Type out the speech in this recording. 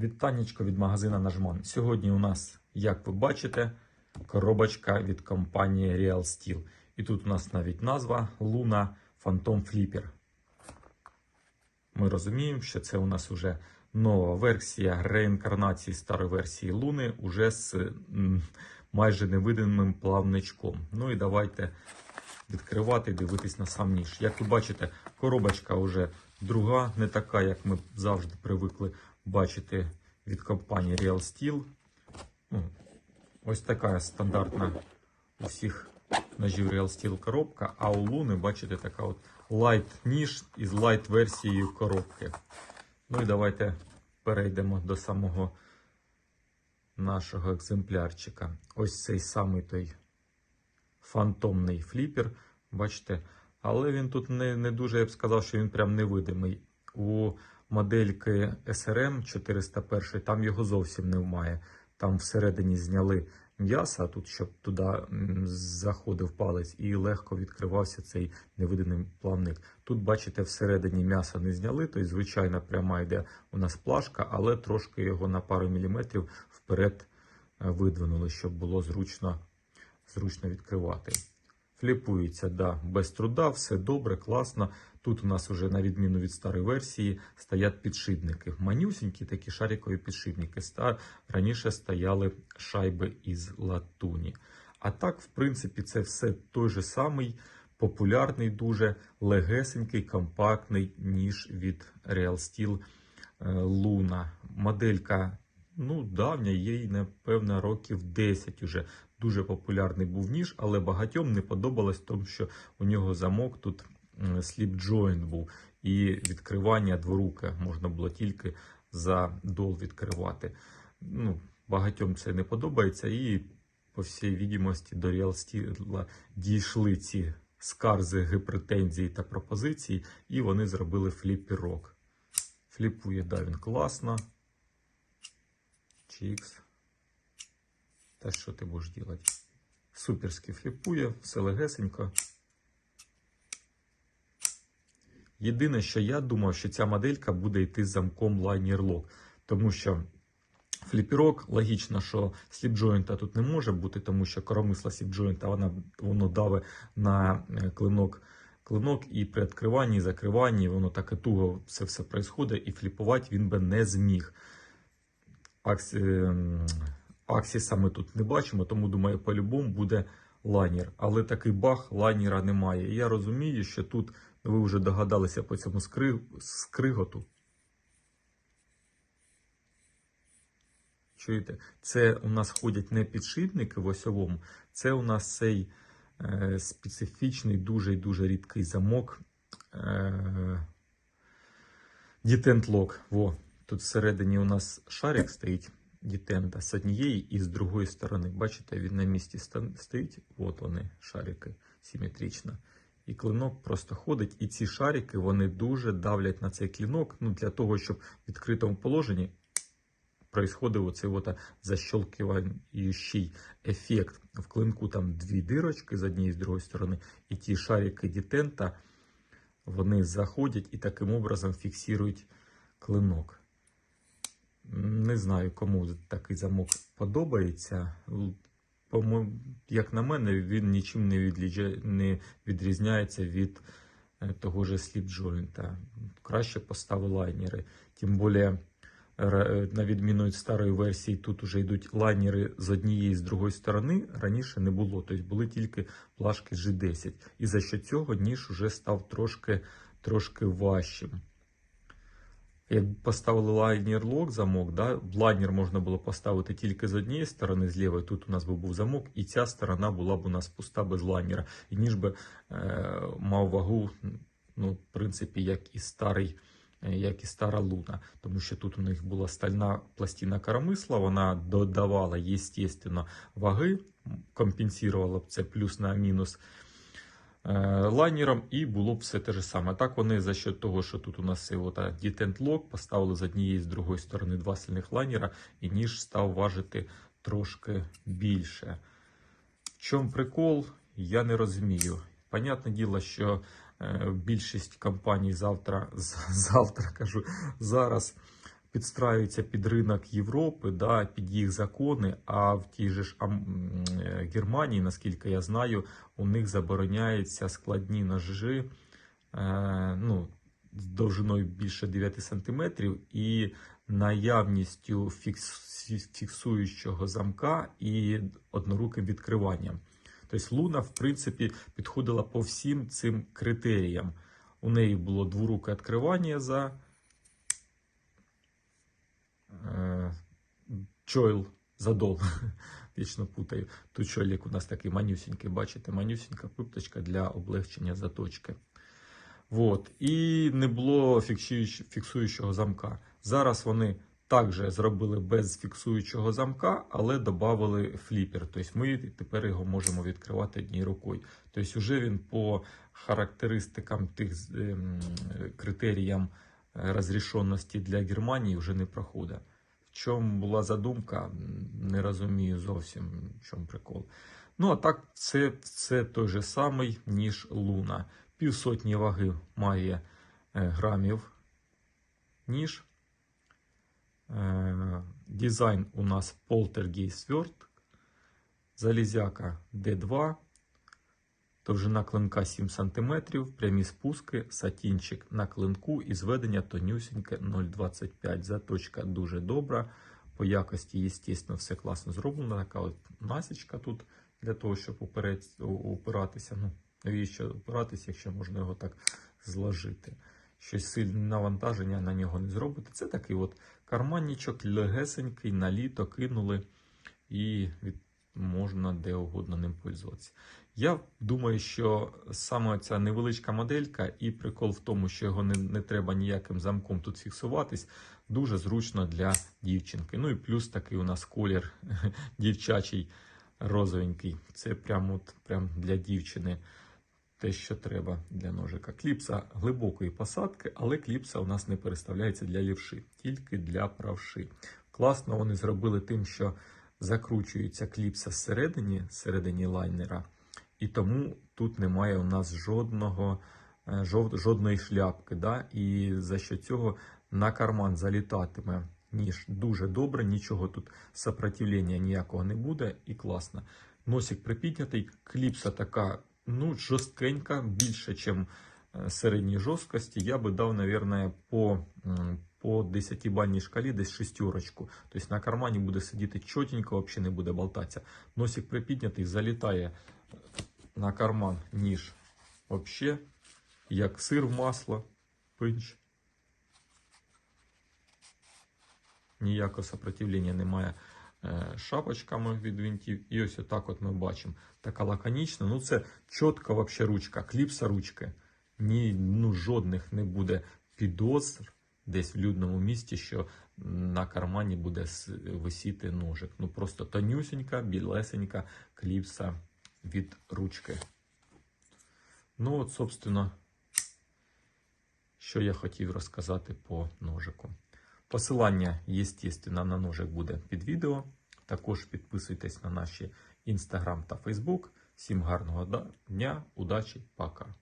Вітаннячко від магазина Нажман. Сьогодні у нас, як ви бачите, коробочка від компанії Real Steel. І тут у нас навіть назва Luna Phantom Flipper. Ми розуміємо, що це у нас вже нова версія реінкарнації старої версії Луни, уже з майже невидимим плавничком. Ну і давайте відкривати і дивитись на сам ніж. Як ви бачите, коробочка вже друга, не така, як ми завжди привикли бачити від компанії Real Steel. Ну, ось така стандартна у всіх ножів Real Steel коробка, а у Луни, бачите, така от light ніж із light версією коробки. Ну і давайте перейдемо до самого нашого екземплярчика. Ось цей самий той фантомний фліпер. Бачите, але він тут не, не дуже, я б сказав, що він прям невидимий. У модельки SRM 401 там його зовсім немає. Там всередині зняли м'ясо, тут щоб туди заходив палець, і легко відкривався цей невидимий плавник. Тут, бачите, всередині м'яса не зняли, тобто звичайна пряма йде у нас плашка, але трошки його на пару міліметрів вперед е, видвинули, щоб було зручно, зручно відкривати. Фліпується, да, без труда, все добре, класно. Тут у нас вже, на відміну від старої версії, стоять підшипники. Манюсінькі такі шарикові підшипники. Раніше стояли шайби із латуні. А так, в принципі, це все той же самий популярний, дуже легесенький, компактний ніж від Real Steel е, Luna. Моделька ну, давня, їй, напевно, років 10 уже. Дуже популярний був ніж, але багатьом не подобалось, тому що у нього замок тут сліп джойнт був, і відкривання дворуке можна було тільки за дол відкривати. Ну, Багатьом це не подобається, і, по всій відомості, до Steel дійшли ці скарзи, претензії та пропозиції, і вони зробили фліпірок. Фліпує, да, він класно. Чікс. Та що ти будеш робити? Суперськи фліпує, все легесенько. Єдине, що я думав, що ця моделька буде йти з замком Liner Lock, тому що фліпірок, логічно, що сліпджойнта тут не може бути, тому що коромисла сліпджойнта, вона воно даве на е, клинок. Клинок і при відкриванні і закриванні воно так і туго все все происходить, і фліпувати він би не зміг. Аксі... Аксіса ми тут не бачимо, тому думаю, по-любому буде лайнер. Але такий бах лайнера немає. І я розумію, що тут ви вже догадалися по цьому скри... скриготу. Чуєте? Це у нас ходять не підшипники в осьовому, це у нас цей е, специфічний, дуже і дуже рідкий замок. Е, Detent Lock. Во. Тут всередині у нас шарик стоїть дітента з однієї і з другої сторони. Бачите, він на місці стоїть. От вони, шарики, симетрично. І клинок просто ходить. І ці шарики вони дуже давлять на цей клинок. Ну, для того, щоб в відкритому положенні происходив оцей от защелкиваючий ефект. В клинку там дві дирочки з однієї і з другої сторони, і ті шарики дітента вони заходять і таким образом фіксують клинок. Не знаю, кому такий замок подобається. Як на мене, він нічим не, відрізняється від е, того ж сліпджойнта. Краще поставив лайнери. Тим більше, на відміну від старої версії, тут вже йдуть лайнери з однієї і з другої сторони. Раніше не було. Тобто були тільки плашки G10. І за що цього ніж вже став трошки, трошки важчим. Як поставили лайнер лок замок, да, лайнер можна було поставити тільки з однієї сторони, з лівої. Тут у нас був замок, і ця сторона була б у нас пуста без лайнера. І ніж би е, мав вагу, ну, в принципі, як і старий, як і стара луна. Тому що тут у них була стальна пластина коромисла, вона додавала, естественно, ваги, компенсувала б це плюс на мінус лайнером, і було б все те ж саме. Так вони за счет того, що тут у нас Detent Lock, поставили з однієї і з другої сторони два сильних лайнера, і ніж став важити трошки більше. В чому прикол, я не розумію. Понятне діло, що е, більшість компаній завтра, завтра кажу, зараз підстраюється під ринок Європи, да, під їх закони. А в тій же ж е, Германії, наскільки я знаю, у них забороняються складні ножи е, ну, з довжиною більше 9 см і наявністю фікс- фіксуючого замка і одноруким відкриванням. Тобто Луна, в принципі, підходила по всім цим критеріям. У неї було дворуке відкривання за е, чойл, задол. Вічно путаю. Тут чойлік у нас такий манюсінький, бачите, манюсінька пипточка для облегчення заточки. Вот. І не було фіксуючого замка. Зараз вони також зробили без фіксуючого замка, але додали фліпер. Тобто ми тепер його можемо відкривати однією рукою. Тобто, вже він по характеристикам тих ем, критеріям е, розрішеності для Германії вже не проходить. В чому була задумка, не розумію зовсім, в чому прикол. Ну, а так, це, це той же самий, ніж Луна. Півсотні ваги має е, грамів ніж. Е, Дизайн у нас Poltergeist Sword. Залізяка D2. Довжина клинка 7 см, прямі спуски, сатінчик на клинку і зведення тонюсіньке 0,25. Заточка дуже добра. По якості, звісно, все класно зроблено. Така от насічка тут для того, щоб упиратися. Ну, навіщо опиратися, якщо можна його так зложити. Щось сильне навантаження на нього не зробити. Це такий от карманничок, легесенький, на літо кинули і від, можна де угодно ним пользуватися. Я думаю, що саме ця невеличка моделька і прикол в тому, що його не, не треба ніяким замком тут фіксуватись, дуже зручно для дівчинки. Ну і плюс такий у нас колір дівчачий розовенький. Це прямо от, прям для дівчини те, що треба для ножика. Кліпса глибокої посадки, але кліпса у нас не переставляється для лівши, тільки для правши. Класно вони зробили тим, що закручується кліпса зсередині, зсередині лайнера, і тому тут немає у нас жодного, е, жодної шляпки. Да? І за що цього на карман залітатиме ніж дуже добре, нічого тут сопротивлення ніякого не буде і класно. Носик припіднятий, кліпса така ну, жорсткенька, більше, ніж середньої жорсткості. Я би дав, мабуть, по, по 10-бальній шкалі десь шестерочку. Тобто на кармані буде сидіти чотенько, взагалі не буде болтатися. Носик припіднятий, залітає на карман ніж взагалі, як сир в масло, пинч. Ніякого сопротивлення немає е, шапочками від винтів. І ось отак от ми бачимо. Така лаконічна. Ну це чітко вообще ручка, кліпса ручки. Ні, ну, жодних не буде підозр десь в людному місті, що на кармані буде висіти ножик. Ну просто тонюсенька, білесенька кліпса від ручки. Ну от, собственно, що я хотів розказати по ножику. Посилання, естественно, на ножик буде під відео. Також підписуйтесь на наші Instagram та Facebook. Всім гарного дня, удачі, пока.